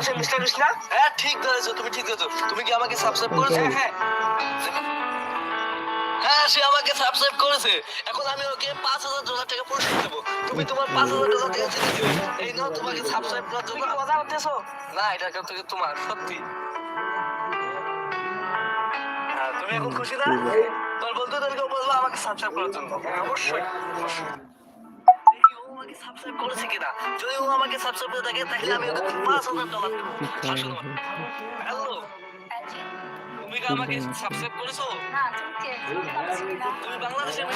বাংলাদেশের মিস্টার বিশ হ্যাঁ ঠিক ধরেছো তুমি ঠিক ধরেছো। তুমি কি আমাকে সাবস্ক্রাইব করেছ? হ্যাঁ। হ্যাঁ সে আমাকে সাবস্ক্রাইব করেছে। এখন আমি ওকে পাঁচ হাজার ডলার টাকা পুরস্কার দেবো। তুমি তোমার পাঁচ হাজার ডলার টাকা জিতে দিবে এই নাও তোমাকে সাবস্ক্রাইব করার জন্য। মজা করতেছো? না এটা থেকে তোমার সত্যি। হ্যাঁ, তুমি এখন খুশি না? তোর বন্ধুদেরকে বলব আমাকে সাবস্ক্রাইব করার জন্য। অবশ্যই অবশ্যই। আমাকে সাবস্ক্রাইব করেছে কিনা? যদি ও আমাকে সাবস্ক্রাইব করে থাকে, তাহলে আমি ওকে পাঁচ হাজার ডলার দেবো। হ্যালো তুমি কি আমাকে সাবস্ক্রাইব করেছ? তুমি বাংলাদেশের না।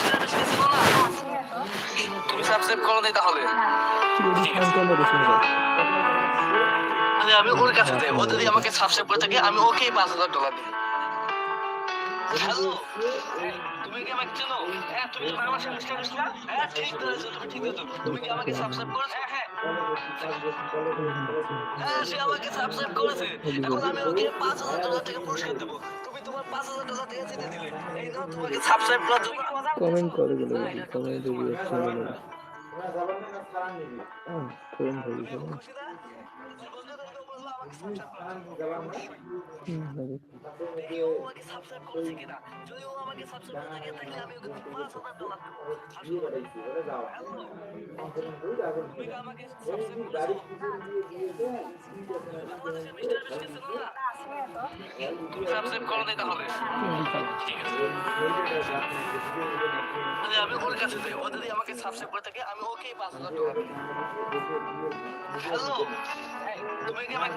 তুমি সাবস্ক্রাইব করো নাই তাহলে। আমি ওর কাছে যাই যদি আমাকে সাবস্ক্রাইব করে থাকে, আমি ওকেই পাঁচ হাজার ডলার দিই হ্যালো? তুমি কি আমাকে চেনো? হ্যাঁ তুমি কি বাংলাদেশের মিস্টার না? হ্যাঁ ঠিক ধরেছো তুমি ঠিক ধরেছো। তুমি কি আমাকে সাবস্ক্রাইব করেছ? হ্যাঁ হ্যাঁ। হ্যাঁ সে আমাকে সাবস্ক্রাইব করেছে। এখন আমি ওকে পাঁচ হাজার ডলার টাকা পুরস্কার দেবো। তুমি তোমার পাঁচ হাজার ডলার টাকা জিতে দিলে। এই নাও তোমাকে সাবস্ক্রাইব করার জন্য। কমেন্ট করে গেলে কমেন্টে রিয়াকশন ফোন ও আমাকে সাবস্ক্রাইব থাকে আমি ওকে পাঁচ হাজার ডলার না না না ঠিক আছে আমি ওর কাছে ও যদি আমাকে সাবস্ক্রাইব করে থাকে আমি ওকেই পাঁচ হাজার ডলার হ্যালো তুমি কি আমাকে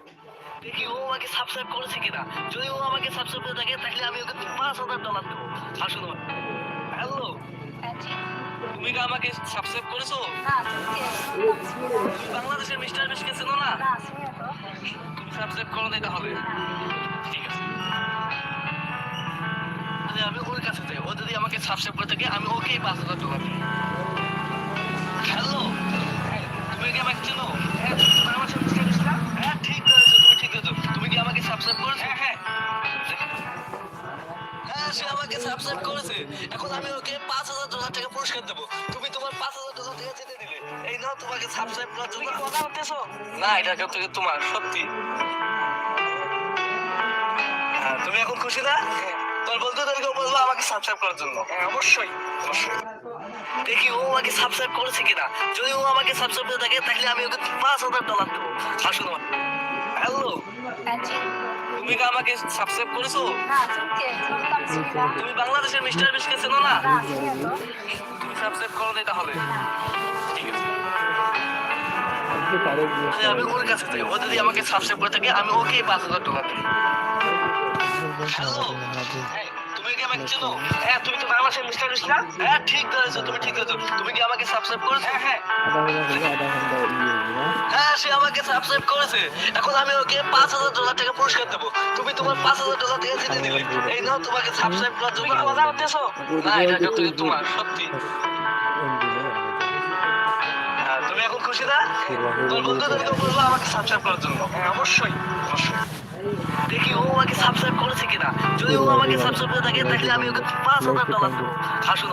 দেখি ও আমাকে সাবস্ক্রাইব করেছে কিনা? যদি ও আমাকে সাবস্ক্রাইব করে থাকে, তাহলে আমি ওকে পাঁচ হাজার ডলার দেবো। আসুন হ্যালো হ্যাঁ তুমি কি আমাকে সাবস্ক্রাইব করেছ? বাংলাদেশের মিস্টার বেশকে চেনো না? তুমি সাবস্ক্রাইব করো নাই তাহলে। ঠিক আছে। আমি ওর কাছে যাই। ও যদি আমাকে সাবস্ক্রাইব করে থাকে, আমি ওকেই পাঁচ হাজার ডলার দিই হ্যালো তুমি কি আমাকে চেনো? সাবস্ক্রাইব করেছ? হ্যাঁ হ্যাঁ। হ্যাঁ সে আমাকে সাবস্ক্রাইব করেছে। এখন আমি ওকে পাঁচ হাজার ডলার টাকা পুরস্কার দেবো। তুমি তোমার পাঁচ হাজার ডলার টাকা জিতে দিলে এই নাও তোমাকে সাবস্ক্রাইব করার জন্য। কি মজা না এটা কেউ তোমার সত্যি। তুমি এখন খুশি না? তোর বন্ধুদেরকে বলব আমাকে সাবস্ক্রাইব করার জন্য। হ্যাঁ অবশ্যই। অবশ্যই। দেখি ও আমাকে সাবস্ক্রাইব করেছে কিনা। যদি ও আমাকে সাবস্ক্রাইব করে থাকে তাহলে আমি ওকে পাঁচ হাজার ডলার দেবো। আসুন হ্যালো। হ্যাঁ তুমি কি আমাকে সাবস্ক্রাইব করেছ? তুমি বাংলাদেশের মিস্টার বিশকে চেনো না? তুমি সাবস্ক্রাইব করো নাই তাহলে। ঠিক আছে। আমি ওর কাছে যাই ও যদি আমাকে সাবস্ক্রাইব করে থাকে আমি ওকে পাঁচ হাজার টাকা দিই হ্যালো? হ্যাঁ। তুমি কি আমাকে চেনো? হ্যাঁ তুমি তো বাংলাদেশের মিস্টার বিশ না? হ্যাঁ ঠিক ধরেছো তুমি ঠিক ধরেছো। তুমি কি আমাকে সাবস্ক্রাইব করেছ? হ্যাঁ হ্যাঁ। হ্যাঁ সে আমাকে সাবস্ক্রাইব করেছে। এখন আমি ওকে পাঁচ হাজার ডলার টাকা পুরস্কার দেবো। তুমি তোমার পাঁচ হাজার ডলার টাকা জিতে দিলে এই নাও তোমাকে সাবস্ক্রাইব করার জন্য মজা করতেছো না এটা কেউ তোমার সত্যি। হ্যাঁ, তুমি এখন খুশি না? তোর বন্ধুদেরকে বলব আমাকে সাবস্ক্রাইব করার জন্য। হ্যাঁ অবশ্যই। আমাকে সাবস্ক্রাইব করেছে কিনা? যদি ও আমাকে সাবস্ক্রাইব করে থাকে তাহলে আমি ওকে পাঁচ হাজার ডলার দেবো। আসুন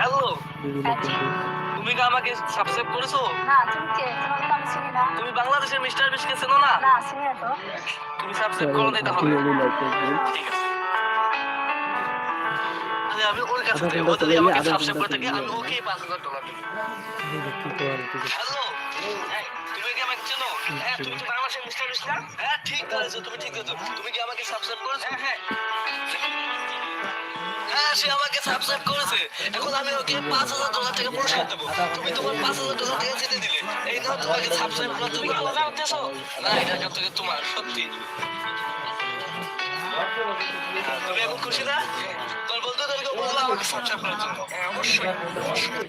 হ্যালো? হ্যাঁ তুমি কি আমাকে সাবস্ক্রাইব করেছ? না তুমি কে? না। বাংলাদেশের মিস্টার বিশকে চেনো না? না চিনি না তো। তুমি সাবস্ক্রাইব করো নাই তাহলে। ঠিক আছে। আমি ওর কাছে ও যদি আমাকে সাবস্ক্রাইব করে থাকে আমি ওকেই পাঁচ হাজার ডলার দেবো। হ্যালো? হ্যাঁ তুমি কি হ্যাঁ তুমি মিস্টার হ্যাঁ ঠিক ধরেছো তুমি ঠিক ধরেছো তুমি কি আমাকে সাবস্ক্রাইব করেছ? হ্যাঁ হ্যাঁ। হ্যাঁ সে আমাকে সাবস্ক্রাইব করেছে। এখন আমি ওকে পাঁচ হাজার ডলার টাকা পুরস্কার দেবো। তুমি তোমার পাঁচ হাজার ডলার টাকা জিতে দিলে। এই নাও তোমাকে সাবস্ক্রাইব করার তুমি মজা করতেছো না এটা থেকে তোমার সত্যি। তুমি এখন খুশি না? তোর বন্ধুদেরকে বলব আমাকে সাবস্ক্রাইব করার জন্য। হ্যাঁ অবশ্যই। অবশ্যই।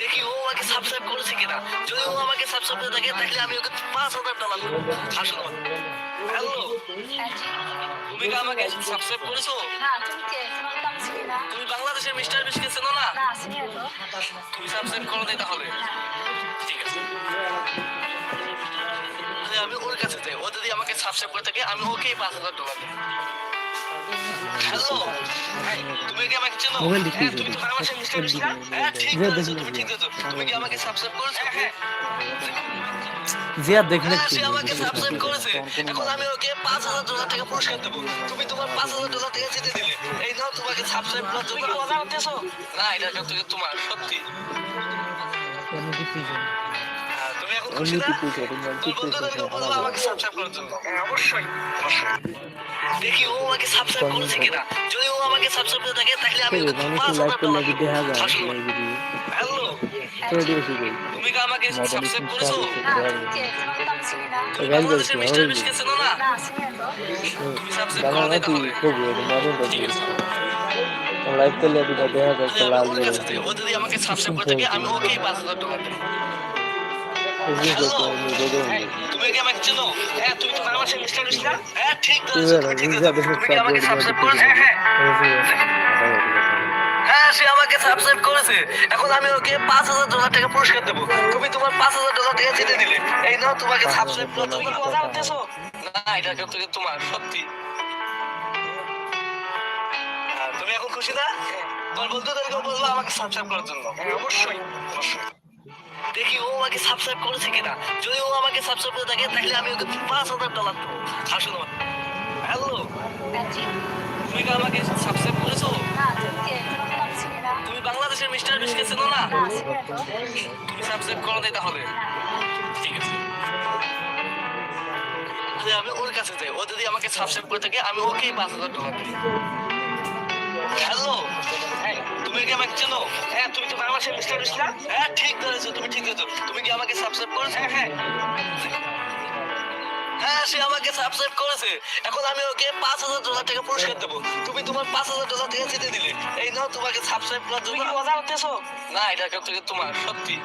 দেখি ও আমাকে সাবস্ক্রাইব করেছে কিনা। যদি ও আমাকে সাবস্ক্রাইব করে থাকে তাহলে আমি ওকে পাঁচ হাজার ডলার দেবো। আসুন হ্যালো? হ্যাঁ তুমি কি? আমাকে সাবস্ক্রাইব করেছ তুমি বাংলাদেশের মিস্টার বিশকে চেনো না? তুমি সাবস্ক্রাইব করো তাই তাহলে। ঠিক আছে। আমি ওর কাছে যাই। ও যদি আমাকে সাবস্ক্রাইব করে থাকে আমি ওকেই পাঁচ হাজার ডলার দেবো। তুমি কি আমাকে চেনো? মোবাইল তুমি তো বিশ হ্যাঁ ঠিক যে তুমি ঠিক বলেছ। তুমি কি আমাকে সাবস্ক্রাইব করেছ? হ্যাঁ জিয়া দেখলে হ্যাঁ, কি আমাকে সাবস্ক্রাইব করেছে। এখন আমি ওকে পাঁচ হাজার ডলার টাকা পুরস্কার দেবো। তুমি তোমার পাঁচ হাজার ডলার টাকা জিতে দিলে। এই নাও তোমাকে সাবস্ক্রাইব করার তুমি কি মজা করতেছো না এটা কিন্তু তোমার সত্যি। পিছন হ্যাঁ, কি কি আমাকে সাবস্ক্রাইব করার জন্য হ্যাঁ অবশ্যই। দেখি ও আমাকে সাবস্ক্রাইব করেছে কিনা। যদি ও আমাকে সাবস্ক্রাইব করে থাকে তাহলে আমি পাঁচ হাজার করলে ডলার কি দেখা যায় হ্যালো। করে দিয়েছি কই তুমি কি আমাকে সাবস্ক্রাইব করেছ? তুমি চিনি না? তুমি মিস্টার চেনো না সাবস্ক্রাইব করো লাইক করলে দেখা লাল যদি আমাকে সাবস্ক্রাইব করে থাকে আমি ওকেই পাঁচ হাজার ডলার দেবো। হ্যাঁ তুমি হ্যাঁ হ্যাঁ হ্যাঁ হ্যাঁ এখন হ্যাঁ, এখন খুশি না? তোমার বন্ধুদেরকে বলব আমাকে সাবস্ক্রাইব করার জন্য। হ্যাঁ অবশ্যই অবশ্যই। দেখি ও আমাকে সাবস্ক্রাইব করেছে কিনা। যদি ও আমাকে সাবস্ক্রাইব করে থাকে তাহলে আমি ওকে পাঁচ হাজার ডলার দেবো। আসুন হ্যালো হ্যাঁ তুমি কি আমাকে সাবস্ক্রাইব করেছ? তুমি বাংলাদেশের মিস্টার বিশকে চেনো না? তুমি সাবস্ক্রাইব করো তাই তাহলে। ঠিক আছে। তাহলে আমি ওর কাছে যাই। ও যদি আমাকে সাবস্ক্রাইব করে থাকে আমি ওকেই পাঁচ হাজার ডলার দেবো। হ্যালো তুমি কি আমাকে চেনো? হ্যাঁ তুমি তো বাংলাদেশের মিস্টার না? হ্যাঁ ঠিক ধরেছো তুমি ঠিক ধরেছো। তুমি কি আমাকে সাবস্ক্রাইব করেছ? হ্যাঁ হ্যাঁ। হ্যাঁ সে আমাকে সাবস্ক্রাইব করেছে। এখন আমি ওকে পাঁচ হাজার ডলার টাকা পুরস্কার দেবো। তুমি তোমার পাঁচ হাজার ডলার টাকা জিতে দিলে। এই নাও তোমাকে সাবস্ক্রাইব করার জন্য। মজা করতেছো? না এটা কিন্তু তোমার সত্যি।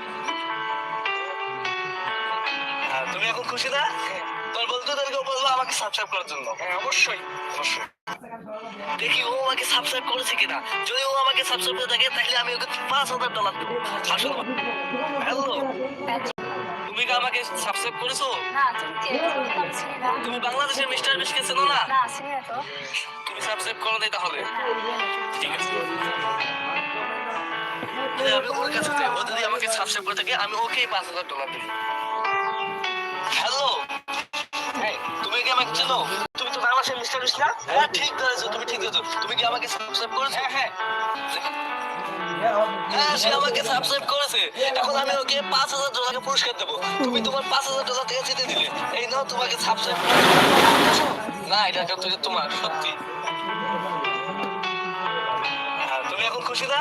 তুমি এখন খুশি না? তোমার বন্ধুদেরকে বলব আমাকে সাবস্ক্রাইব করার জন্য। হ্যাঁ অবশ্যই। অবশ্যই। দেখি ও আমাকে সাবস্ক্রাইব করেছে কিনা। যদি ও আমাকে সাবস্ক্রাইব করে থাকে তাহলে আমি ওকে পাঁচ হাজার ডলার দেবো। হ্যালো হ্যাঁ তুমি কি আমাকে সাবস্ক্রাইব করেছ? তুমি বাংলাদেশের মিস্টার বিশকে চেনো না? না চিনি না তো। তুমি সাবস্ক্রাইব করো তাই তাহলে। ঠিক আছে। আমি ওর কাছে ও যদি আমাকে সাবস্ক্রাইব করে থাকে আমি ওকেই পাঁচ হাজার ডলার দেবো। তুমি কি আমাকে চেনো? তুমি তো বাংলাদেশের মিস্টার না? হ্যাঁ ঠিক ধরেছো তুমি ঠিক ধরেছো। তুমি কি আমাকে সাবস্ক্রাইব করেছ? হ্যাঁ হ্যাঁ। হ্যাঁ সে আমাকে সাবস্ক্রাইব করেছে। এখন আমি ওকে পাঁচ হাজার ডলার পুরস্কার দেবো। তুমি তোমার পাঁচ হাজার ডলার টাকা জিতে দিলে। এই নাও তোমাকে সাবস্ক্রাইব না এটা কিন্তু তোমার সত্যি। হ্যাঁ, তুমি এখন খুশি না?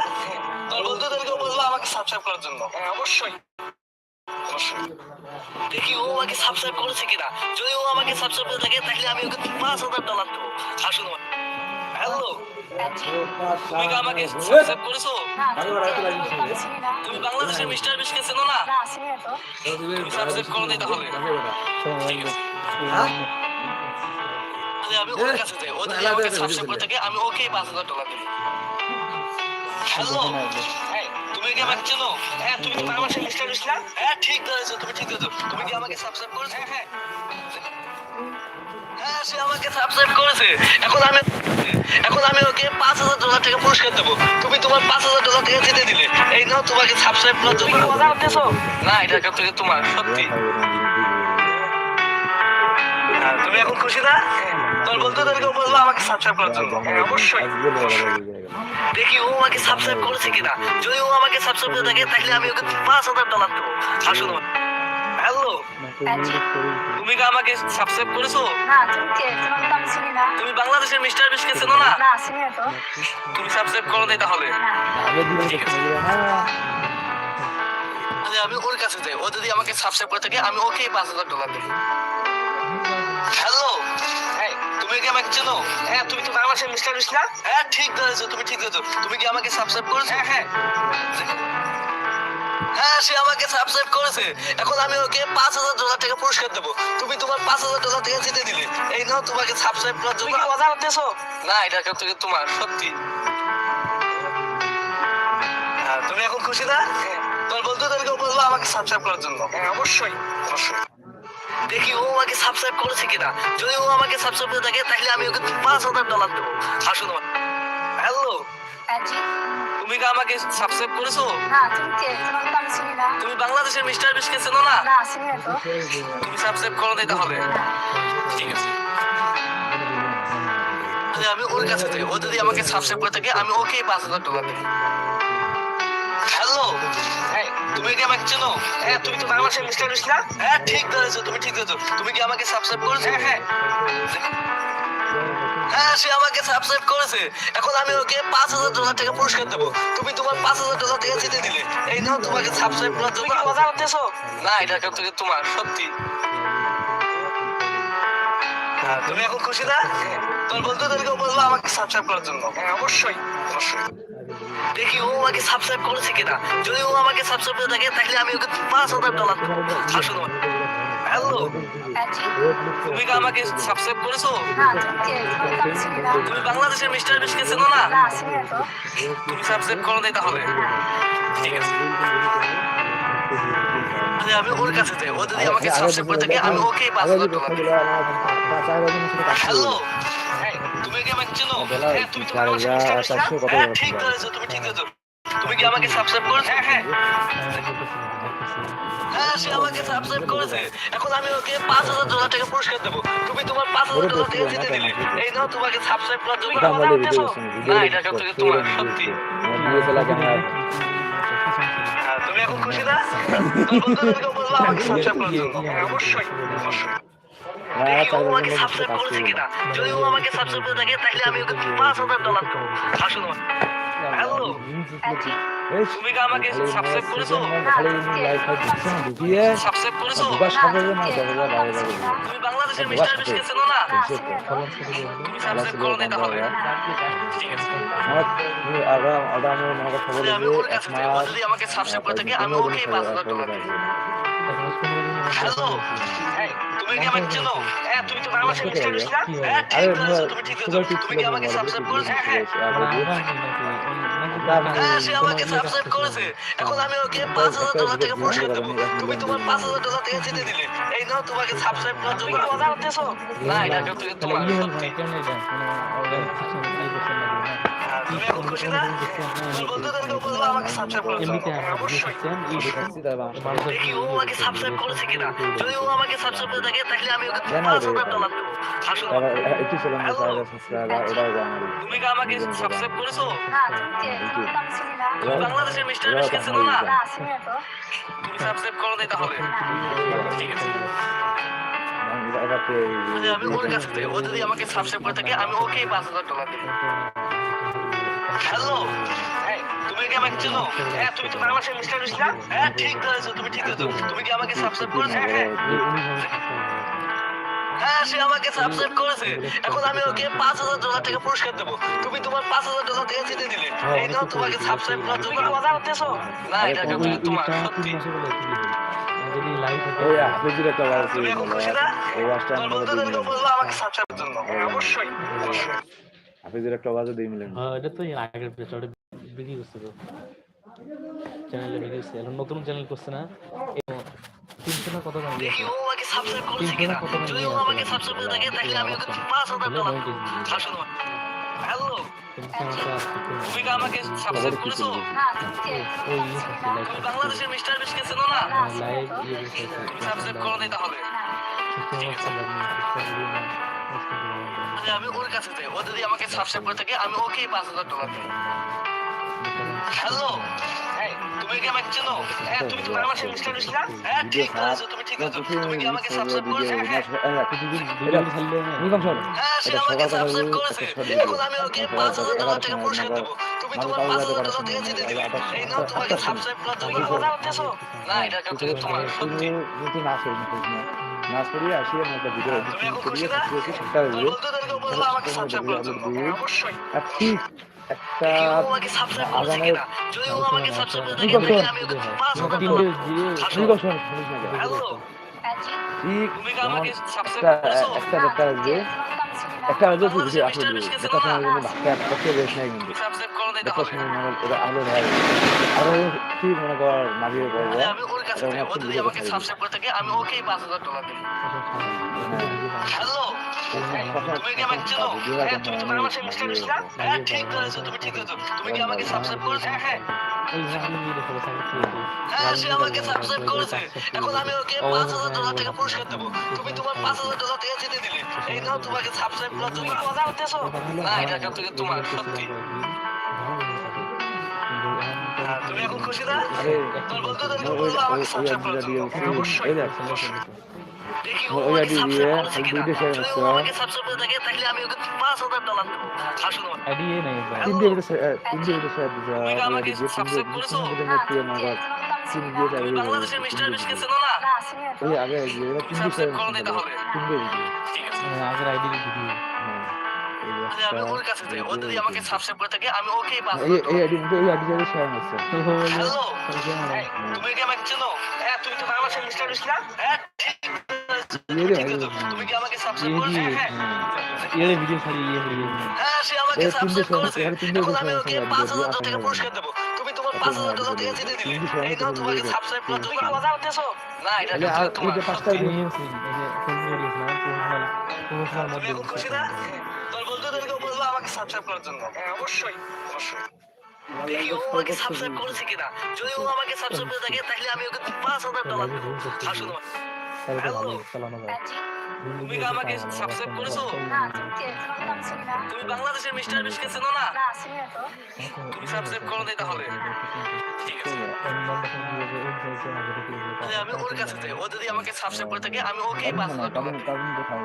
তোর বন্ধুদেরকে বলব আমাকে সাবস্ক্রাইব করার জন্য। হ্যাঁ অবশ্যই। অবশ্যই দেখি ও আমাকে সাবস্ক্রাইব করেছে কিনা। যদি ও আমাকে সাবস্ক্রাইব করে থাকে, তাহলে আমি ওকে পাঁচ হাজার ডলার দেবো। আসুন হ্যালো হ্যাঁ তুমি আমাকে সাবস্ক্রাইব করেছ? তুমি বাংলাদেশের মিস্টার বিশকে চেনো না? তুমি সাবস্ক্রাইব করো তাই তাহলে। ঠিক আছে। আমি ওর কাছে যাই। ও আমি ওকেই পাঁচ হাজার ডলার দেবো। হ্যালো তুমি কি আমাকে চেনো? হ্যাঁ তুমি তো বাংলাদেশের মিস্টার না হ্যাঁ ঠিক ধরেছো তুমি ঠিক ধরেছো। তুমি কি আমাকে সাবস্ক্রাইব করেছ? হ্যাঁ হ্যাঁ। হ্যাঁ সে আমাকে সাবস্ক্রাইব করেছে। এখন আমি এখন আমি ওকে পাঁচ হাজার ডলার টাকা পুরস্কার দেবো। তুমি তোমার পাঁচ হাজার ডলার টাকা জিতে দিলে। এই নাও তোমাকে সাবস্ক্রাইব করার জন্য। মজা করতেছো না এটা তোমার সত্যি। হ্যাঁ, তুমি এখন খুশি না? তোর বন্ধুদেরকে বলব আমাকে সাবস্ক্রাইব করার জন্য। হ্যাঁ অবশ্যই। দেখি ও আমাকে সাবস্ক্রাইব করেছে কিনা। যদি ও আমাকে সাবস্ক্রাইব করে থাকে তাহলে আমি ওকে পাঁচ হাজার ডলার দেবো। আসুন হ্যালো হ্যাঁ তুমি কি আমাকে সাবস্ক্রাইব করেছ? না তুমি কে? তোমাকে আমি চিনি না। তুমি বাংলাদেশের মিস্টার বিশকে চেনো না? না চিনি তো। তুমি সাবস্ক্রাইব করো তাই তাহলে। তাহলে আমি ওর কাছে যাই। ও যদি আমাকে সাবস্ক্রাইব করে থাকে আমি ওকেই পাঁচ হাজার ডলার দেবো। হ্যালো তুমি কি আমাকে চেনো? হ্যাঁ তুমি তো বাংলাদেশের মিস্টার বিশ হ্যাঁ ঠিক ধরেছো তুমি ঠিক ধরেছো। তুমি কি আমাকে সাবস্ক্রাইব করেছ? হ্যাঁ হ্যাঁ। হ্যাঁ সে আমাকে সাবস্ক্রাইব করেছে। এখন আমি ওকে পাঁচ হাজার ডলার টাকা পুরস্কার দেবো। তুমি তোমার পাঁচ হাজার ডলার টাকা জিতে দিলে। এই নাও তোমাকে সাবস্ক্রাইব করার জন্য। মজা করতেছো না এটা কিন্তু তোমার সত্যি। হ্যাঁ, তুমি এখন খুশি না? তোর বন্ধুদেরকে বলব আমাকে সাবস্ক্রাইব করার জন্য। হ্যাঁ অবশ্যই। অবশ্যই। দেখি ও আমাকে সাবস্ক্রাইব করেছে কিনা। যদি ও আমাকে সাবস্ক্রাইব করে থাকে তাহলে আমি ওকে পাঁচ হাজার ডলার দেবো। আসুন হ্যালো হ্যাঁ তুমি কি আমাকে সাবস্ক্রাইব করেছ? তুমি বাংলাদেশের মিস্টার বিশকে চেনো না? তুমি সাবস্ক্রাইব করো নাই তাহলে। ঠিক আছে। তাহলে আমি ওর কাছে থেকে ও যদি আমাকে সাবস্ক্রাইব করে থাকে আমি ওকেই পাঁচ হাজার ডলার দেবো। তুমি কি আমাকে চেনো? হ্যাঁ তুমি তো বাংলাদেশের মিস্টার না? হ্যাঁ ঠিক ধরেছো তুমি ঠিক ধরেছো। তুমি কি আমাকে সাবস্ক্রাইব করেছ? হ্যাঁ হ্যাঁ। হ্যাঁ সে আমাকে সাবস্ক্রাইব করেছে। এখন আমি ওকে পাঁচ হাজার ডলার টাকা পুরস্কার দেবো। তুমি তোমার পাঁচ হাজার ডলার টাকা জিতে দিলে। এই নাও তোমাকে সাবস্ক্রাইব করার জন্য মজা করতেছো না এটা তোমার সত্যি। তুমি এখন খুশি না? তোর বন্ধুদেরকে বলব আমাকে সাবস্ক্রাইব করার জন্য। হ্যাঁ অবশ্যই অবশ্যই। দেখি ও আমাকে সাবস্ক্রাইব করেছে কিনা। যদি ও আমাকে সাবস্ক্রাইব করে থাকে তাহলে আমি ওকে পাঁচ হাজার ডলার আসুন হ্যালো হ্যাঁ তুমি কি আমাকে সাবস্ক্রাইব করেছ? তুমি না তুমি বাংলাদেশের মিস্টার বিশকে চেনো না? তুমি সাবস্ক্রাইব করো নাই তাহলে। ঠিক আছে। তাহলে আমি ওর কাছে যাই ও যদি আমাকে সাবস্ক্রাইব করে থাকে আমি ওকেই পাঁচ হাজার ডলার দেবো হ্যালো? হ্যাঁ তুমি কি আমাকে চেনো? হ্যাঁ, তুমি তো হাজার মিস্টার চারশো কত ঠিক ধরেছো তুমি ঠিক ধরেছো তুমি কি আমাকে সাবস্ক্রাইব করেছ? হ্যাঁ হ্যাঁ। হ্যাঁ সে আমাকে সাবস্ক্রাইব করেছে। এখন আমি ওকে পাঁচ হাজার ডলার টাকা পুরস্কার দেবো। তুমি তোমার পাঁচ হাজার ডলার টাকা জিতে দিলে। এই নাও তোমাকে সাবস্ক্রাইব করার জন্য এটা না, তোমার সত্যি। তুমি এখন খুশি না তোর বন্ধুদেরকে বলব আমাকে আমাকে সাবস্ক্রাইব করেছে যদি ও আমাকে সাবস্ক্রাইব করে থাকে তাহলে আমি ওকে পাঁচ হাজার ডলার দেবো আসুন হ্যালো হ্যাঁ জি তুমি কি আমাকে সাবস্ক্রাইব করেছ সাবস্ক্রাইব করেছ? দুবার না সামনে তুমি বাংলাদেশের মিস্টার বিশকে চেনো না? তুমি সাবস্ক্রাইব করো নাই তাহলে ঠিক আছে। আমি ওর কাছে যদি আমাকে সাবস্ক্রাইব করে থাকে আমি ওকেই পাঁচ হাজার ডলার দেবো হ্যালো? হ্যাঁ তুমি কি আমাকে চেনো? হ্যাঁ তুমি তো বাংলাদেশের মিস্টার বিশ না হ্যাঁ ঠিক ধরেছো তুমি ঠিক ধরেছো তুমি কি আমাকে সাবস্ক্রাইব করেছ? হ্যাঁ হ্যাঁ। সে আমাকে সাবস্ক্রাইব করেছে এখন আমি ওকে পাঁচ হাজার ডলার টাকা পুরস্কার দেবো তুমি তোমার পাঁচ হাজার ডলার টাকা জিতে দিলে এই নাও তোমাকে সাবস্ক্রাইব করার জন্য মজা করতেছো না এটা কিন্তু তোমার সত্যি হ্যাঁ, তুমি এখন খুশি না বন্ধুদেরকে বলব আমাকে সাবস্ক্রাইব করার হ্যাঁ অবশ্যই দেখি ও আমাকে সাবস্ক্রাইব করেছে কিনা যদি ও আমাকে সাবস্ক্রাইব করে থাকে তাহলে আমি ওকে পাঁচ হাজার ডলার দেবো আসুন তুমি কি আমাকে সাবস্ক্রাইব করেছ না তুমি কে বাংলাদেশের মিস্টার না তো তুমি সাবস্ক্রাইব করো নাই তাহলে। ঠিক আছে। আমি ওর কাছে ও যদি আমাকে সাবস্ক্রাইব করে থাকে আমি পাঁচ হাজার দেবো। হ্যালো হ্যাঁ তুমি কি আমাকে চেনো? হ্যাঁ তুমি তো বাংলাদেশের মিস্টার বিশ না? হ্যাঁ ঠিক ধরেছো তুমি ঠিক ধরেছো। তুমি কি আমাকে সাবস্ক্রাইব করেছ? হ্যাঁ। হ্যাঁ সে আমাকে সাবস্ক্রাইব করেছে। এখন আমি ওকে পাঁচ হাজার ডলার টাকা পুরস্কার দেবো। তুমি তোমার পাঁচ হাজার ডলার টাকা জিতে দিলে। এই নাও তোমাকে সাবস্ক্রাইব করার জন্য তুমি কি মজা করতেছো না এটা কিন্তু তোমার সত্যি। হ্যাঁ। অবশ্যই। অবশ্যই হাফিজের একটা আওয়াজও দিয়ে মিলেন। হ্যাঁ এটা তো আগের পেছনে বিক্রি করছে তো। চ্যানেলে বিক্রি করছে। এখন নতুন চ্যানেল করছে না। তিনশো না কত দাম সাবস্ক্রাইব করেছে কিনা যদি ও আমাকে সাবস্ক্রাইব করে থাকে তাহলে আমি ওকে পাঁচ হাজার ডলার দেবো হ্যালো টাকা। তুমি কি আমাকে সাবস্ক্রাইব করেছ? বাংলাদেশের মিস্টার বিশকে চেনো না? সাবস্ক্রাইব করো নাই তাহলে তাহলে আমি ওর কাছে যাই। ও যদি আমাকে সাবস্ক্রাইব করে থাকে আমি ওকেই পাঁচ হাজার ডলার দেবো। হ্যালো হ্যাঁ তুমি কি আমাকে চেনো হ্যাঁ তুমি তো বাংলাদেশের মিস্টার বিশ না হ্যাঁ ঠিক ধরেছো তুমি ঠিক ধরেছো তুমি কি আমাকে সাবস্ক্রাইব করেছ হ্যাঁ হ্যাঁ সে আমাকে সাবস্ক্রাইব করেছে এখন আমি ওকে পাঁচ হাজার টাকা পুরস্কার দেবো তুমি তোমার পাঁচ হাজার টাকা জিতে দিলে এই নাও তোমাকে সাবস্ক্রাইব করার তুমি কি মজা করতেছো না এটা কিন্তু তোমার সত্যি নাচ করি আসি আমি একটা ভিডিও তুমি এখন করি খুশি না তোর বন্ধুদেরকে বলব আমাকে সাবস্ক্রাইব করার জন্য হ্যাঁ অবশ্যই একটা দেখি একটা একটা একটা আসবে একটা আসবে দেখা একটা বেশ নাই কিন্তু। মনে হয় ওরা আলো হয় আরও ঠিক মনে কর নাজিয়ে করব আমি ওর কাছে ও যদি আমাকে সাবস্ক্রাইব করে থাকে আমি ওকেই পাঁচ হাজার ডলার দেবো। হ্যালো? তুমি কি আমাকে চেনো? হ্যাঁ তুমি তো আমার সাথে মিস্টার মিস্টার হ্যাঁ ঠিক ধরেছো তুমি ঠিক ধরেছো। তুমি কি আমাকে সাবস্ক্রাইব করেছ? হ্যাঁ হ্যাঁ। হ্যাঁ সে আমাকে সাবস্ক্রাইব করেছে। এখন আমি ওকে পাঁচ হাজার ডলার টাকা পুরস্কার দেবো। তুমি তোমার পাঁচ হাজার ডলার টাকা জিতে দিলে। এই নাও তোমাকে সাবস্ক্রাইব করার জন্য মজা হতেছো না এটা থেকে তোমার সত্যি। হ্যাঁ, তুমি এখন খুশি না তোর বন্ধুদেরকে ওই বলব আমাকে ওই করার জন্য হ্যাঁ, অবশ্যই এই ও ওই আইডি দিয়ে দুইটা শেয়ার যদি আমাকে সাবস্ক্রাইব করে থাকে তাহলে আমি ওকে পাঁচ হাজার ডলার দেবো আসো আইডি নাই একবার। তিনটে ভিডিও তিনটে ভিডিও শেয়ার দিছে তুমি কি আমাকে সাবস্ক্রাইব করেছ? তিনটে ভিডিও মনে কর দিয়ে চার বাংলাদেশের মিস্টার বিশকে চেনো না ওই আগে যে তিনটে শেয়ার তিনটে ভিডিও ঠিক আছে হ্যাঁ, আগের আইডি ভিডিও আমি ওর কাছে যাই। ও যদি আমাকে সাবস্ক্রাইব করে থাকে আমি ওকেই পাঁচ এই এই আইডি এই আইডি দিয়ে শেয়ার করছে হ্যালো তুমি কি আমাকে চেনো? হ্যাঁ তুমি তো বাংলাদেশের মিস্টার বিশ না? হ্যাঁ তুমি ইয়ে রে, ঠিক আছে। তুমি কি আমাকে সাবস্ক্রাইব করেছ হ্যাঁ। ইয়ে ভিডিও খালি ইয়ে ভিডিও হ্যাঁ সে আমাকে সাবস্ক্রাইব করেছে। এখন আমি ওকে আছে, পাঁচ হাজার আপনি টাকা পুরস্কার দেবো। তুমি তোমার টাকা দিয়ে জিতে দিলে এই নাও তোমাকে সাবস্ক্রাইব না এটা তোমার যে পাঁচটা। নিয়ে আসি এই যে ফেসবুক না তুমি খুশি না? সাবস্ক্রাইব করার জন্য? হ্যাঁ অবশ্যই। অবশ্যই। দেখি ও আমাকে সাবস্ক্রাইব করেছে কিনা? যদি ও আমাকে সাবস্ক্রাইব করে থাকে তাহলে আমি ওকে পাঁচ হাজার ডলার দেবো। আসো তোমার তাহলে তো ভালো চালানো যায় অ্যাচিভ তুমি কি আমাকে সাবস্ক্রাইব করেছ? তুমি কে তোমার নাম চিনি না তুমি বাংলাদেশের মিস্টার বিশকে চেনো না? না চিনি তো। তুমি সাবস্ক্রাইব করো নাই তাহলে। ঠিক আছে। আমি ওর কাছে যাই। ও যদি আমাকে সাবস্ক্রাইব করে থাকে আমি ওকেই পাঁচ হাজার দেখাই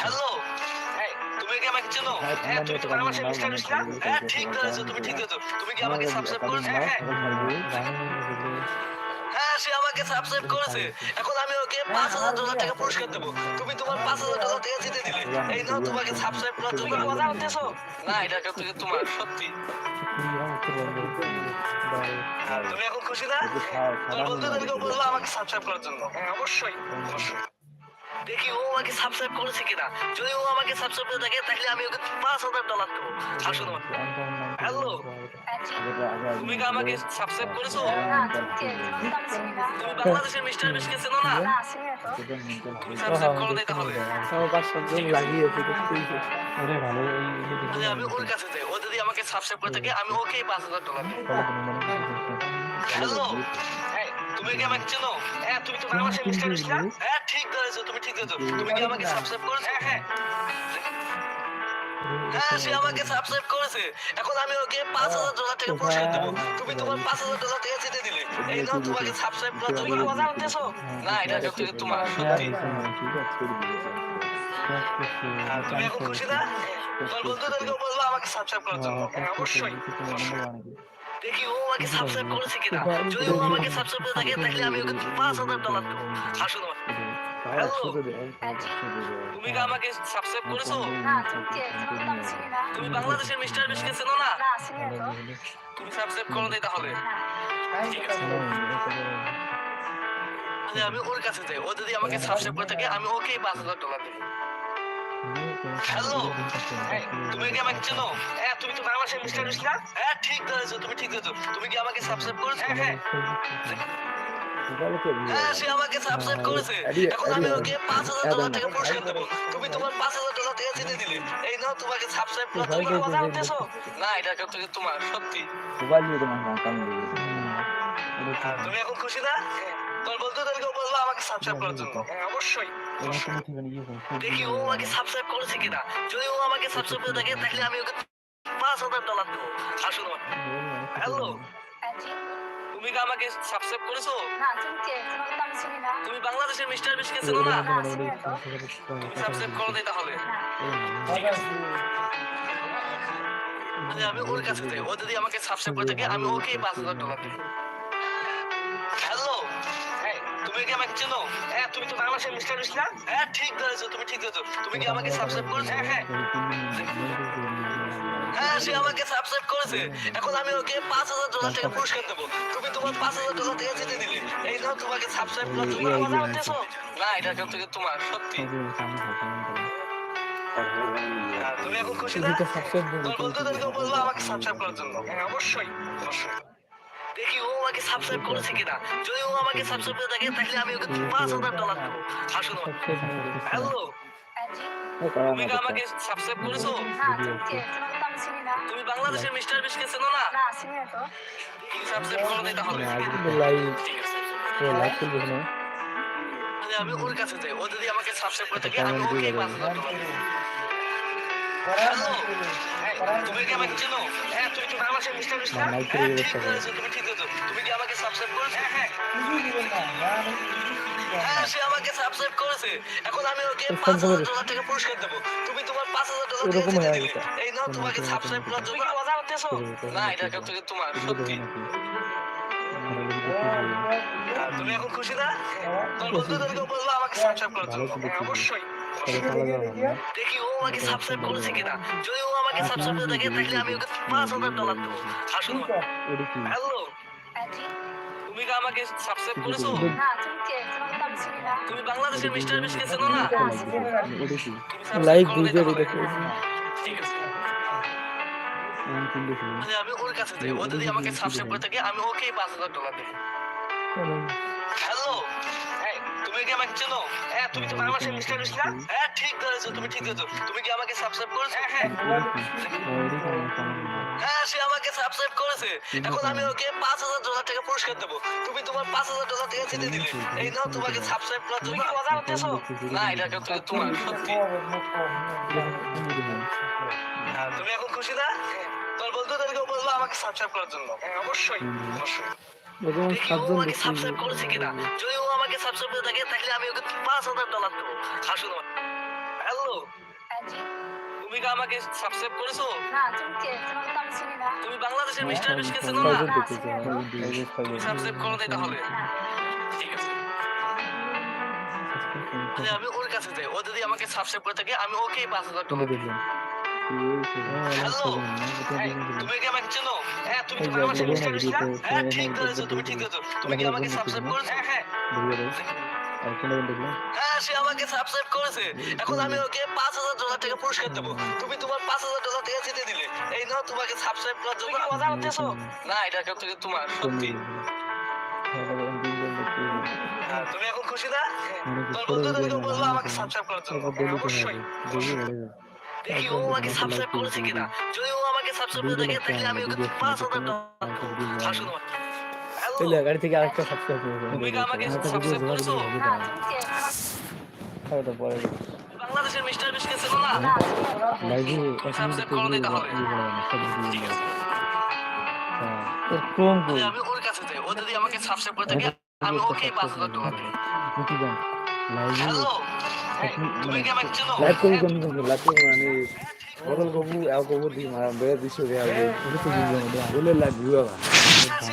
হ্যালো আমাকে চেনো হ্যাঁ তুমি তো না হ্যাঁ ঠিক ধরেছো তুমি ঠিক ধরেছো তুমি কি আমাকে সাবস্ক্রাইব করেছ? হ্যাঁ সে আমাকে সাবস্ক্রাইব করেছে। এখন আমি ওকে পাঁচ হাজার ডলার টাকা পুরস্কার দেবো। তুমি তোমার পাঁচ হাজার ডলার টাকা জিতে দিলে। এই নাও তোমাকে সাবস্ক্রাইব করার জন্য মজা হতেছো না এটা থেকে তোমার সত্যি। তুমি এখন খুশি না? তোর বন্ধুদেরকেও বলব আমাকে সাবস্ক্রাইব করার জন্য। হ্যাঁ অবশ্যই অবশ্যই। দেখি ও আমাকে সাবস্ক্রাইব করেছে কিনা। যদি ও আমাকে সাবস্ক্রাইব করে থাকে তাহলে আমি ওকে পাঁচ হাজার ডলার দেবো। আসো তোমার হ্যালো তুমি কি আমাকে সাবস্ক্রাইব করেছ? তুমি বাংলাদেশের মিস্টার বিশকে চেনো না? না তুমি সাবস্ক্রাইব করো আমি ওর কাছে যাই ও যদি আমাকে সাবস্ক্রাইব করে থাকে আমি ওকেই পাঁচ হাজার ডলার দেবো। হ্যালো তুমি কি আমাকে চেনো? তুমি তো বাংলাদেশের মিস্টার বিশ হ্যাঁ ঠিক ধরেছো তুমি ঠিক ধরেছো তুমি কি আমাকে সাবস্ক্রাইব করেছ? হ্যাঁ হ্যাঁ। সে আমাকে সাবস্ক্রাইব করেছে। এখন আমি ওকে পাঁচ হাজার ডলার টাকা পুরস্কার দেবো তুমি তোমার পাঁচ হাজার ডলার টাকা জিতে দিলে। এই নাও তোমাকে সাবস্ক্রাইব করার জন্য মজা হতেছো না এটা কাছ তোমার সত্যি। হ্যাঁ, তুমি এখন খুশি না? তোর বন্ধুদেরকেও বলব আমাকে সাবস্ক্রাইব করার জন্য। হ্যাঁ অবশ্যই। দেখি ও আমাকে সাবস্ক্রাইব করেছে কিনা। যদি ও আমাকে সাবস্ক্রাইব করে থাকে তাহলে আমি ওকে পাঁচ হাজার ডলার দেবো। আসো তোমার তুমি কি আমাকে সাবস্ক্রাইব করেছ? তুমি বাংলাদেশের মিস্টার বিশকে চেনো না? তুমি সাবস্ক্রাইব করো নাই তাহলে। তাহলে আমি ওর কাছে যাই। ও যদি আমাকে সাবস্ক্রাইব করে থাকে আমি ওকেই পাঁচ হাজার ডলার দেবো। হ্যালো তুমি কি আমাকে চেনো? হ্যাঁ তুমি তো মিস্টার হ্যাঁ ঠিক ধরেছো তুমি ঠিক ধরেছো। তুমি কি আমাকে সাবস্ক্রাইব করেছ? হ্যাঁ হ্যাঁ। সে আমাকে সাবস্ক্রাইব করেছে। এখন আমি ওকে পাঁচ হাজার ডলার টাকা পুরস্কার দেবো। তুমি তোমার পাঁচ হাজার ডলার জিতে দিলে। এই নাও তোমাকে সাবস্ক্রাইব মজা না এটা তোমার সত্যি। তুমি এখন খুশি না তোর বন্ধুদেরকেও বলব আমাকে সাবস্ক্রাইব করার জন্য হ্যাঁ অবশ্যই দেখি ও আমাকে সাবস্ক্রাইব করেছে কিনা যদি ও আমাকে সাবস্ক্রাইব করে থাকে তাহলে আমি ওকে পাঁচ হাজার ডলার দেবো আসো হ্যালো তুমি কি আমাকে সাবস্ক্রাইব করেছ না তুমি কে তোমার নাম চিনি না তুমি বাংলাদেশের মিস্টার বিশকে চেনো না তুমি সাবস্ক্রাইব করো ঠিক আছে আমি ওর কাছে যাই ও যদি আমাকে সাবস্ক্রাইব করে থাকে আমি ওকেই পাঁচ হাজার ডলার দেবো তুমি কি আমাকে চেনো? হ্যাঁ তুমি তো বাংলাদেশের মিস্টার না? হ্যাঁ ঠিক ধরেছো তুমি ঠিক ধরেছো। তুমি কি আমাকে সাবস্ক্রাইব করেছ? হ্যাঁ হ্যাঁ। হ্যাঁ সে আমাকে সাবস্ক্রাইব করেছে। এখন আমি ওকে পাঁচ হাজার ডলার টাকা পুরস্কার দেবো। তুমি তোমার পাঁচ হাজার ডলার টাকা জিতে দিলে। এই নাও তোমাকে সাবস্ক্রাইব জন্য এই- এই মজা না এটা কিন্তু তোমার সত্যি। তুমি এখন খুশি না? তোর বন্ধুদেরকেও বলব আমাকে সাবস্ক্রাইব করার জন্য। হ্যাঁ অবশ্যই অবশ্যই। দেখি ও আমাকে সাবস্ক্রাইব করেছে কিনা? যদি ও আমাকে সাবস্ক্রাইব করে থাকে, তাহলে আমি ওকে পাঁচ হাজার ডলার দেবো। আসুন হ্যালো হ্যাঁ তুমি কি আমাকে সাবস্ক্রাইব করেছ? তুমি বাংলাদেশের মিস্টার বিশকে চেনো না? সাবস্ক্রাইব করো করবে না আমি ওর কাছে যাই। ও যদি আমাকে সাবস্ক্রাইব করে থাকে, আমি ওকে পাঁচ হাজার ডলার দেবো। তুমি কি আমাকে চেনো হ্যাঁ তুমি কি মিস্টার হ্যাঁ, ঠিক সবাই। তুমি ঠিক বলেছ। তুমি কি আমাকে সাবস্ক্রাইব করেছ হ্যাঁ হ্যাঁ সে আমাকে সাবস্ক্রাইব করেছে এখন আমি ওকে পাঁচ হাজার ডলার টাকা পুরস্কার দেবো তুমি তোমার পাঁচ হাজার ডলার এরকম হয়ে গেছে। এই নাও তোমাকে সাবস্ক্রাইব করার জন্য মজা করতেছো না এটা কিন্তু তোমার সত্যি তুমি এখন খুশি না তোর বন্ধুদেরকেও বলব আমাকে সাবস্ক্রাইব করার জন্য অবশ্যই দেখি ও আমাকে সাবস্ক্রাইব করেছে কিনা। যদি ও আমাকে সাবস্ক্রাইব করে থাকে তাহলে আমি ওকে পাঁচ হাজার ডলার দেবো। আসুন। হ্যালো? হ্যাঁ তুমি কি আমাকে সাবস্ক্রাইব করেছ? তুমি কে? বাংলাদেশের মিস্টার বিশকে চেনো না চিনি করো ভিডিও তাহলে। দেখে ঠিক আছে। আমি ওর কাছে যাই। ও যদি আমাকে সাবস্ক্রাইব করে থাকে আমি ওকে পাঁচ হাজার ডলার দেবো। তুমি কি আমাকে চেনো? হ্যাঁ তুমি তো বাংলাদেশের মিস্টার বিশ না? হ্যাঁ ঠিক ধরেছো তুমি ঠিক ধরেছো। তুমি কি আমাকে সাবস্ক্রাইব করেছ? হ্যাঁ হ্যাঁ। সে আমাকে সাবস্ক্রাইব করেছে। এখন আমি ওকে পাঁচ হাজার ডলার টাকা পুরস্কার দেবো। তুমি তোমার পাঁচ হাজার ডলার টাকা জিতে দিলে। এই নাও তোমাকে সাবস্ক্রাইব করার জন্য মজা করতেছো না এটা কিন্তু তোমার সত্যি। হ্যাঁ, তুমি এখন খুশি না? তোর বন্ধুদেরকেও বলব আমাকে সাবস্ক্রাইব করার জন্য। হ্যাঁ অবশ্যই। অবশ্যই। সাতজন আমাকে সাবস্ক্রাইব করেছে কিনা? যদি ও আমাকে সাবস্ক্রাইব করে থাকে তাহলে আমি ওকে পাঁচ হাজার ডলার দেবো। আসুন হ্যালো হ্যাঁ তুমি কি আমাকে সাবস্ক্রাইব করেছ? না তুমি কে? তোমাকে তো আমি চিনি না। তুমি বাংলাদেশের মিস্টার বিশকে চেনো না। তুমি সাবস্ক্রাইব করো তাহলে। ঠিক আছে। আমি ওর কাছে যাই। ও যদি আমাকে সাবস্ক্রাইব করে থাকে আমি ওকেই পাঁচ হাজার দেবো। হ্যালো তুমি কি আমাকে চেনো? হ্যাঁ তুমি কি বাংলাদেশের মিস্টার বিশ না হ্যাঁ ঠিক ধরেছো তুমি ঠিক ধরেছো তুমি কি আমাকে সাবস্ক্রাইব করেছ? হ্যাঁ হ্যাঁ। হ্যাঁ সে আমাকে সাবস্ক্রাইব করেছে। এখন আমি ওকে পাঁচ হাজার ডলার টাকা পুরস্কার দেবো। তুমি তোমার পাঁচ হাজার ডলার টাকা জিতে দিলে। এই নাও তোমাকে সাবস্ক্রাইব করার জন্য মজা করতেছো না এটা তোমার সত্যি। তুমি এখন খুশি না? তোর বন্ধুদেরকেও বলব আমাকে সাবস্ক্রাইব করার জন্য। অবশ্যই। দেখি ও আমাকে সাবস্ক্রাইব করেছে কিনা। যদি ও দেবো। গাড়ি থেকে আরেকটা সাবস্ক্রাইব করে বাংলাদেশের মিস্টার বিশকে চেনো না? না চিনি না তো সাবস্ক্রাইব করো নাই তাহলে ঠিক আছে। ক্রোম আমি ওর কাছে যাই ও যদি আমাকে সাবস্ক্রাইব করে থাকে আমি ওকেই পাঁচ হাজার ডলার হ্যালো চেনো লাইভ কবি কোন কোন লাইভ কবি মানে বদল কবু আও কবু দি মারা বেড়ে দিছো রে আগে বলে লাইভ ভিউ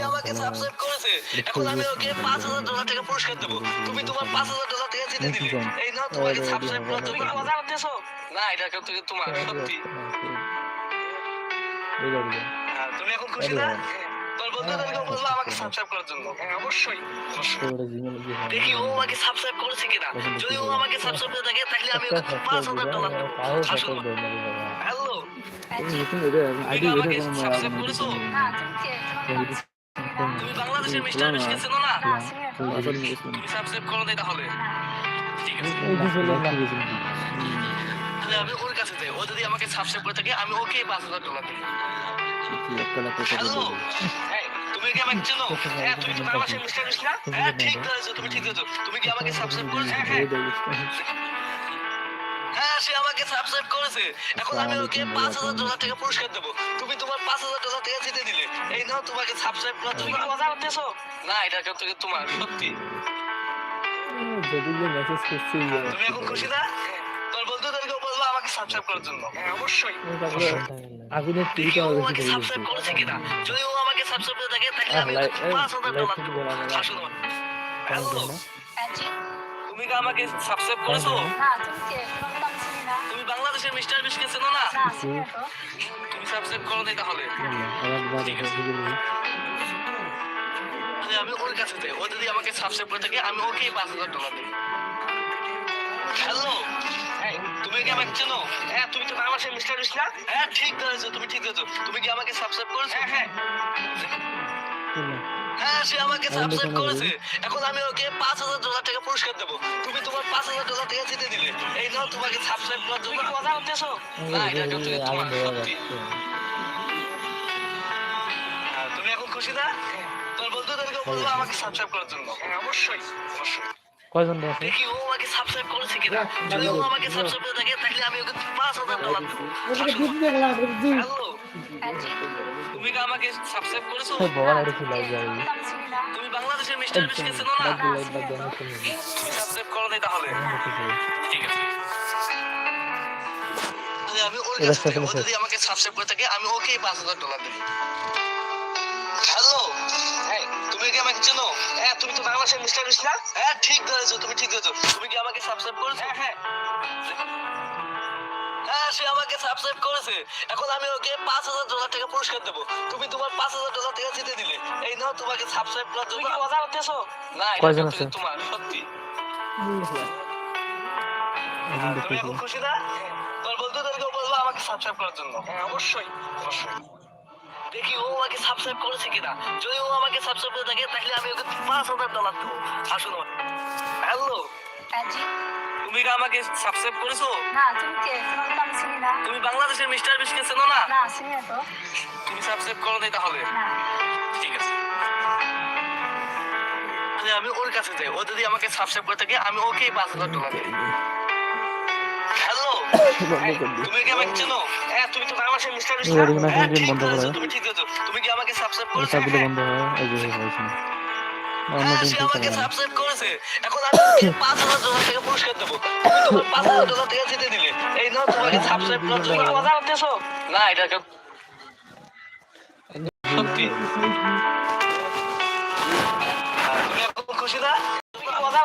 আমাকে সাবস্ক্রাইব করেছে। এখন আমি ওকে পাঁচ হাজার ডলার টাকা পুরস্কার দেবো। তুমি তোমার পাঁচ হাজার ডলার টাকা জিতে দিলে এই নাও তোমাকে সাবস্ক্রাইব করার জন্য মজা করতেছো না এটা কিন্তু তোমার সত্যি। হ্যাঁ, তুমি এখন খুশি না? তোর বন্ধুদেরকেও বলব আমাকে সাবস্ক্রাইব করার জন্য। হ্যাঁ অবশ্যই। দেখি ও আমাকে সাবস্ক্রাইব করেছে কিনা। যদি ও আমাকে সাবস্ক্রাইব করে থাকে তাহলে আমি ওকে পাঁচ হাজার ডলার হ্যালো? আইডি সাবস্ক্রাইব করেছ তুমি কে? বাংলাদেশের মিস্টার না না চিনি না? তুমি সাবস্ক্রাইব করো তাহলে। ঠিক আছে। তাহলে আমি ওর কাছে যদি আমাকে সাবস্ক্রাইব করে থাকে আমি ওকেই পাঁচ হাজার ডলার দেবো। হ্যালো তুমি কি আমাকে চেনো? হ্যাঁ তুমি তো বাংলাদেশের মিস্টার না হ্যাঁ ঠিক ধরেছো তুমি ঠিক ধরেছো। তুমি কি আমাকে সাবস্ক্রাইব করেছ? হ্যাঁ সে আমাকে সাবস্ক্রাইব করেছে। এখন আমি ওকে পাঁচ হাজার ডলার টাকা পুরস্কার দেবো। তুমি তোমার পাঁচ হাজার ডলার টাকা জিতে দিলে। এই নাও তোমাকে সাবস্ক্রাইব করার জন্য। মজা করতেছো? না এটা কিন্তু তোমার সত্যি। মেসেজ করছি তুমি এখন খুশি না? সাবস্ক্রাইব করার জন্য। হ্যাঁ অবশ্যই। আগুনের দেখি টিভিটা ও বেশি আমাকে সাবস্ক্রাইব করেছে কিনা? যদি ও আমাকে সাবস্ক্রাইব করে থাকে তাহলে আমি ডলার দেবো। হ্যালো হ্যাঁ তুমি কি আমাকে সাবস্ক্রাইব করেছ? না তুমি কে বাংলাদেশের মিস্টার বিশকে চেনো না? চিনি তুমি সাবস্ক্রাইব করো নাই তাহলে। হয়ে আমি ওর কাছে যাই। ও যদি আমাকে সাবস্ক্রাইব করে থাকে আমি ওকেই পাঁচ হাজার ডলার দিই হ্যালো? তুমি কি আমাকে চেনো? হ্যাঁ তুমি তো আমার সেই মিস্টার না? হ্যাঁ ঠিক ধরেছো তুমি ঠিক ধরেছো। তুমি কি আমাকে সাবস্ক্রাইব করেছ? হ্যাঁ হ্যাঁ। হ্যাঁ সে আমাকে সাবস্ক্রাইব করেছে। এখন আমি ওকে পাঁচ হাজার ডলার টাকা পুরস্কার দেবো। তুমি তোমার পাঁচ হাজার ডলার টাকা জিতে দিলে। এই নাও তোমাকে সাবস্ক্রাইব করার জন্য। কি মজা না, এটা তোমার সত্যি। হ্যাঁ, তুমি এখন খুশি না? তোর বন্ধুদেরকে বলব আমাকে সাবস্ক্রাইব করার জন্য। হ্যাঁ অবশ্যই। অবশ্যই। কয়জন আছে দেখি ও আমাকে সাবস্ক্রাইব করেছে কিনা। যদি ও আমাকে সাবস্ক্রাইব করে থাকে তাহলে আমি ওকে পাঁচ হাজার ডলার দেবো হ্যালো? অ্যাঞ্জি তুমি কি আমাকে সাবস্ক্রাইব করেছ? বড় একটা ছিল যাই তুমি বাংলাদেশের মিস্টার বিশকে চেনো না? সাবস্ক্রাইব করো নাই তাহলে। ঠিক আছে। আমি ওর কাছে। ও যদি আমাকে সাবস্ক্রাইব করে থাকে আমি ওকে পাঁচ হাজার ডলার দেবো। হ্যালো তুমি কি আমাকে চেনো? হ্যাঁ তুমি তো সেই মিস্টার বিশ হ্যাঁ ঠিক ধরেছো তুমি ঠিক ধরেছো। তুমি কি আমাকে সাবস্ক্রাইব করেছ? হ্যাঁ হ্যাঁ। হ্যাঁ সে আমাকে সাবস্ক্রাইব করেছে। এখন আমি ওকে পাঁচ হাজার ডলার টাকা পুরস্কার দেবো। তুমি তোমার পাঁচ হাজার ডলার টাকা জিতে দিলে। এই নাও তোমাকে সাবস্ক্রাইব করার জন্য মজা করতেছো না? তোমার সত্যি। তুমি এখন খুশি না? তোর বন্ধুদেরকে বলব আমাকে সাবস্ক্রাইব করার জন্য। হ্যাঁ অবশ্যই। অবশ্যই। দেখি ও আমাকে সাবস্ক্রাইব করেছে কিনা। যদি ও আমাকে সাবস্ক্রাইব করে থাকে তাহলে আমি ওকে পাঁচ হাজার ডলার দেবো। আসুন হ্যালো তুমি কি আমাকে সাবস্ক্রাইব করেছ? না তুমি কে? তোমাকে তো আমি চিনি না। তুমি বাংলাদেশের মিস্টার বিশকে চেনো না? না চিনি না তো। তুমি সাবস্ক্রাইব করো নাই তাহলে। ঠিক আছে। তাহলে আমি ওর কাছে যাই। ও যদি আমাকে সাবস্ক্রাইব করে থাকে আমি ওকেই পাঁচ হাজার ডলার দিই তুমি কি আমাকে চেনো? হ্যাঁ তুমি তো আমার সেই মিস্টার হ্যাঁ, ঠিক বন্ধ করে। তুমি ঠিক ধরেছো। তুমি কি আমাকে সাবস্ক্রাইব করেছ? সবগুলো বন্ধ হয় এই যে হয়েছে অন্য হ্যাঁ দিন আমাকে সাবস্ক্রাইব করেছে। এখন আমি ওকে পাঁচ হাজার ডলার টাকা পুরস্কার দেবো। তুমি পাঁচ হাজার ডলার টাকা জিতে দিলে এই নাও তোমাকে সাবস্ক্রাইব করার তুমি মজা করতেছো না এটা সত্যি? হ্যাঁ, তুমি খুশি না? মজা